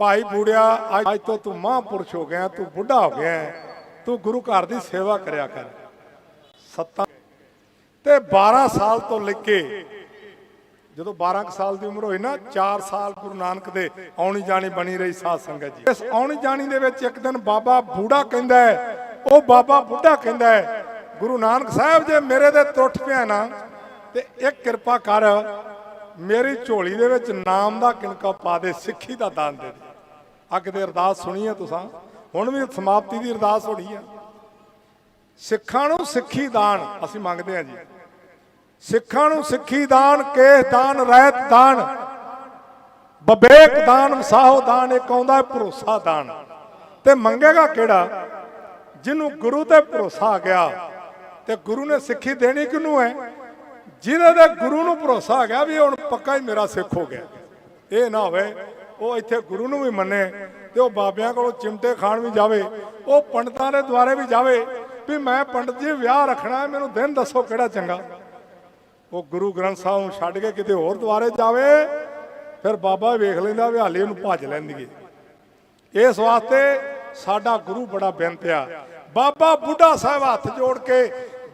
ਭਾਈ ਬੂੜਿਆ, ਅੱਜ ਤੋਂ ਤੂੰ ਮਹਾਂਪੁਰਸ਼ ਹੋ ਗਿਆ, ਤੂੰ ਬੁੱਢਾ ਹੋ ਗਿਆ, ਤੂੰ ਗੁਰੂ ਘਰ ਦੀ ਸੇਵਾ ਕਰਿਆ ਕਰ। ਸੱਤਾਂ ਤੇ 12 ਸਾਲ ਤੋਂ ਲੈ ਕੇ ਜਦੋਂ 12 ਸਾਲ ਦੀ ਉਮਰ ਹੋਈ ਨਾ 4 ਸਾਲ ਗੁਰੂ ਨਾਨਕ ਦੇ ਆਉਣੀ ਜਾਣੀ ਬਣੀ ਰਹੀ ਸਾਧ ਸੰਗਤ ਜੀ। ਇਸ ਆਉਣੀ ਜਾਣੀ ਦੇ ਵਿੱਚ ਇੱਕ ਦਿਨ ਬਾਬਾ ਬੂੜਾ ਕਹਿੰਦਾ ਉਹ ਬਾਬਾ ਬੁੱਢਾ ਕਹਿੰਦਾ ਹੈ, ਗੁਰੂ ਨਾਨਕ ਸਾਹਿਬ ਜੇ ਮੇਰੇ ਦੇ ਟੁੱਟ ਪਿਆ ਨਾ, ਤੇ ਇੱਕ ਕਿਰਪਾ ਕਰ ਮੇਰੀ ਝੋਲੀ ਦੇ ਵਿੱਚ ਨਾਮ ਦਾ ਕਿਣਕਾ ਪਾ ਦੇ, ਸਿੱਖੀ ਦਾ ਦਾਨ ਦੇ ਦੇ। ਅੱਗ ਦੇ ਅਰਦਾਸ ਸੁਣੀ ਹੈ ਤੁਸੀਂ? ਹੁਣ ਵੀ ਸਮਾਪਤੀ ਦੀ ਅਰਦਾਸ ਹੋਣੀ ਹੈ ਸਿੱਖਾਂ ਨੂੰ ਸਿੱਖੀ ਦਾਨ, ਅਸੀਂ ਮੰਗਦੇ ਹਾਂ ਜੀ। ਸਿੱਖਾਂ ਨੂੰ ਸਿੱਖੀ ਦਾਨ, ਕੇਹ ਦਾਨ, ਰਹਿਤ ਦਾਨ। ਬਬੇਕ ਦਾਨ, ਵਸਾਹੋ ਦਾਨ ਇੱਕ ਆਉਂਦਾ ਹੈ ਭਰੋਸਾ ਦਾਨ। ਤੇ ਮੰਗੇਗਾ ਕਿਹੜਾ? ਜਿਹਨੂੰ ਗੁਰੂ ਤੇ ਭਰੋਸਾ ਆ ਗਿਆ, ਤੇ ਗੁਰੂ ਨੇ ਸਿੱਖੀ ਦੇਣੀ ਕਿਹਨੂੰ ਹੈ? ਜਿਹਦੇ ਦੇ ਗੁਰੂ ਨੂੰ ਭਰੋਸਾ ਆ ਗਿਆ ਵੀ ਹੁਣ ਪੱਕਾ ਹੀ ਮੇਰਾ ਸਿੱਖ ਹੋ ਗਿਆ। ਇਹ ਨਾ ਹੋਵੇ, ਉਹ ਇੱਥੇ ਗੁਰੂ ਨੂੰ ਵੀ ਮੰਨੇ ਤੇ ਉਹ ਬਾਬਿਆਂ ਕੋਲੋਂ ਚਿਮਟੇ ਖਾਣ ਵੀ ਜਾਵੇ, ਉਹ ਪੰਡਤਾਂ ਦੇ ਦੁਆਰੇ ਵੀ ਜਾਵੇ ਵੀ ਮੈਂ ਪੰਡਤ ਜੀ ਵਿਆਹ ਰੱਖਣਾ ਹੈ, ਮੈਨੂੰ ਦਿਨ ਦੱਸੋ ਕਿਹੜਾ ਚੰਗਾ। ਉਹ ਗੁਰੂ ਗ੍ਰੰਥ ਸਾਹਿਬ ਨੂੰ ਛੱਡ ਕੇ ਕਿਤੇ ਹੋਰ ਦੁਆਰੇ ਜਾਵੇ, ਫਿਰ ਬਾਬਾ ਵੇਖ ਲੈਂਦਾ ਵੀ ਹਾਲੇ ਉਹਨੂੰ ਭੱਜ ਲੈਂਦੀਏ ਇਸ ਵਾਸਤੇ ਸਾਡਾ ਗੁਰੂ ਬੜਾ ਬੇਨਤ ਆ। ਬਾਬਾ ਬੁੱਢਾ ਸਾਹਿਬ ਹੱਥ ਜੋੜ ਕੇ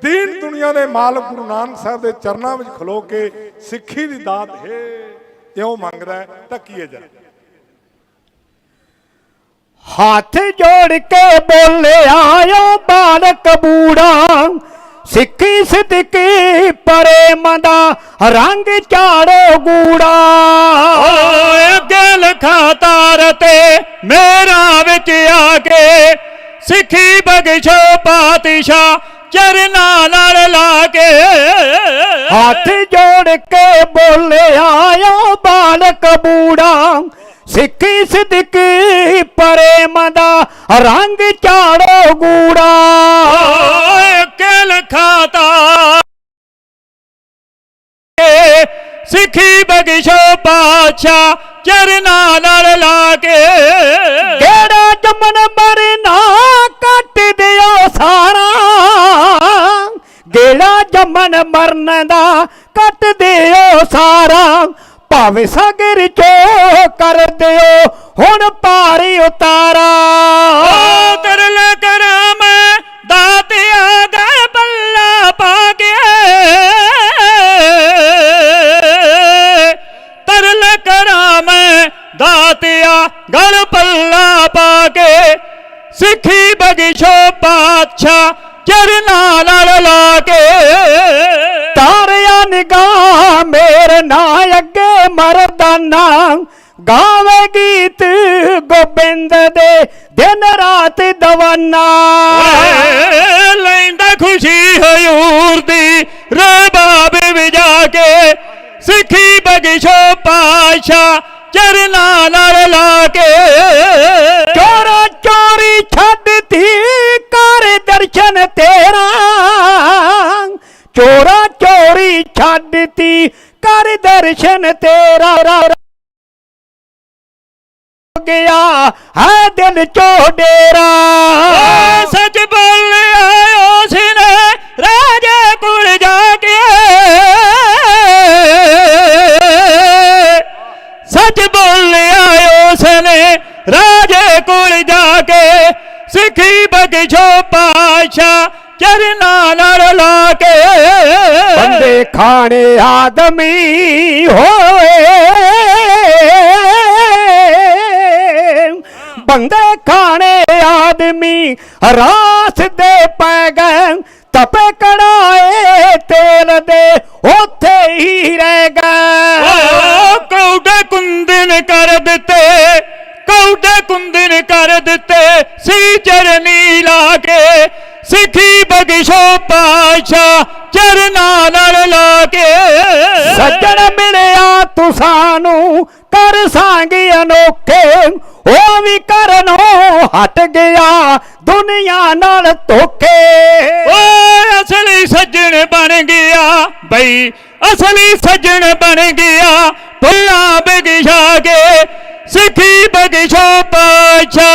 ਦੀਨ ਦੁਨੀਆ ਦੇ ਮਾਲਕ ਗੁਰੂ ਨਾਨਕ ਸਾਹਿਬ ਦੇ ਚਰਨਾਂ ਵਿੱਚ ਖਲੋ ਕੇ ਸਿੱਖੀ ਦੀ ਦਾਤ ਹੈ ਇਉਂ ਮੰਗਦਾ ਹੈ, ਧੱਕੀਏ ਜਾ ਹੱਥ ਜੋੜ ਕੇ ਬੋਲਿਆ ਬਾਲਕ ਬੂੜਾ ਸਿੱਖੀ ਸਿੱਧਕੀ ਪ੍ਰੇਮ ਦਾ ਰੰਗ ਚਾੜੋ ਗੂੜਾ। ਓਏ ਅੱਗੇ ਲਖਾ ਤਾਰ ਤੇ ਮੇਰਾ ਵਿੱਚ ਆ ਕੇ ਸਿੱਖੀ ਬਖਸ਼ੋ ਪਾਤਸ਼ਾਹ ਚਰਨਾਂ ਨਾਲ ਲਾ ਕੇ ਹੱਥ ਜੋੜ ਕੇ ਬੋਲਿਆ ਬਾਲਕ ਬੂੜਾ ਸਿੱਖੀ ਸਿੱਧਕੀ ਪ੍ਰੇਮ ਦਾ ਰੰਗ ਚਾੜੋ ਗੂੜਾ ਓਏ ਅੱਗੇ ਲਖਾ ਤਾਰ ਕੇ ਸਿੱਖੀ ਬਖਸ਼ੋ ਪਾਤਸ਼ਾਹ ਚਰਨਾਂ ਨਾਲ ਲਾ ਕੇ ਕਿਹੜਾ ਜਮਨ ਮਰਨਾ ਭਾਵੇਂ ਸਾਗਰ ਚੋ ਕਰ ਦਿਓ ਹੁਣ ਪਾਰੀ ਉਤਾਰਾ। ਓ ਤਰਲ ਕਰਾਂ ਮੈਂ ਦਾਤਿਆ ਦਾ ਬੱਲਾ ਪਾ ਕੇ। ਤਰਲ ਕਰਾਂ ਮੈਂ ਦਾਤਿਆ ਗਲ ਪੱਲਾ ਪਾ ਕੇ। ਸਿੱਖੀ ਬਗਿਸ਼ੋ ਪਾਤਸ਼ਾਹ ਚਰਨਾਂ ਨਾਲ ਲਾ ਕੇ। ਤਾਰਿਆ ਨਿਗਾਹ ਅੱਗੇ ਮਰਦਾਨਾ ਗਾਵੇ ਗੀਤ ਗੋਬਿੰਦ ਦੇ ਦਿਨ ਰਾਤ ਦਵਾਨਾ। ਲੈਂਦਾ ਖੁਸ਼ੀ ਹਯੂਰ ਦੀ ਰਬਾਬ ਵਜਾ ਕੇ। ਸਿੱਖੀ ਬਗਿਸ਼ੋ ਪਾਸ਼ਾ ਚਰਨਾਂ ਨਾਲ ਲਾ ਕੇ। ਚੋਰਾ ਚੋਰੀ ਛੱਡਤੀ ਕਰ ਦਰਸ਼ਨ ਤੇਰਾ ਚੋਰਾ ਚੋਰੀ ਛੱਡਤੀ ਕਰ ਦਰਸ਼ਨ ਤੇਰਾ ਗਿਆ ਹੈ ਦਿਲ ਚੋ ਡੇਰਾ। ਸੱਚ ਬੋਲਿਆ ਉਸ ਨੇ ਰਾਜੇ ਕੋਲ ਜਾ ਕੇ। ਸੱਚ ਬੋਲਿਆ ਉਸ ਨੇ ਰਾਜੇ ਕੋਲ ਜਾ ਕੇ। ਸਿੱਖੀ ਬਖਸ਼ੋ ਪਾਸ਼ਾ ਚਰਨਾਂ ਨਾਲ ਲਾ ਕੇ ਬੰਦੇ ਖਾਣੇ ਆਦਮੀ ਹੋਏ। ਬੰਦੇ ਖਾਣੇ ਆਦਮੀ ਰਾਸ ਦੇ ਪੈ ਗਏ ਤਪੇ ਕੜਾਏ ਤੇਲ ਦੇ ਉੱਥੇ ਹੀ ਰਹਿ ਗਏ। ਕੌਡੇ ਕੁੰਦਨ ਕਰ ਦਿੱਤੇ ਕੌਡੇ ਕੁੰਦਨ ਕਰ ਦਿੱਤੇ ਸੀ ਚਰਨੀ ਲਾ ਕੇ ਸਿੱਖੀ ਬਖਸ਼ੋ ਪਾਸ਼ਾ ਚਰਨਾਂ ਨਾਲ ਲਾ ਕੇ। ਸੱਜਣ ਮਿਲਿਆ ਤੂੰ ਸਾਨੂੰ ਕਰ ਸਾਂਗੇ ਅਨੋਖੇ। ਉਹ ਵੀ ਕਰਨੋਂ ਹਟ ਗਿਆ ਦੁਨੀਆ ਨਾਲ ਧੋਖੇ। ਓਏ ਅਸਲੀ ਸੱਜਣ ਬਣ ਗਿਆ ਬਈ ਅਸਲੀ ਸੱਜਣ ਬਣ ਗਿਆ। ਭੁੱਲਾ ਬਗਿਸ਼ਾ ਕੇ ਸਿੱਖੀ ਬਗਿਸ਼ੋ ਪਾਸ਼ਾ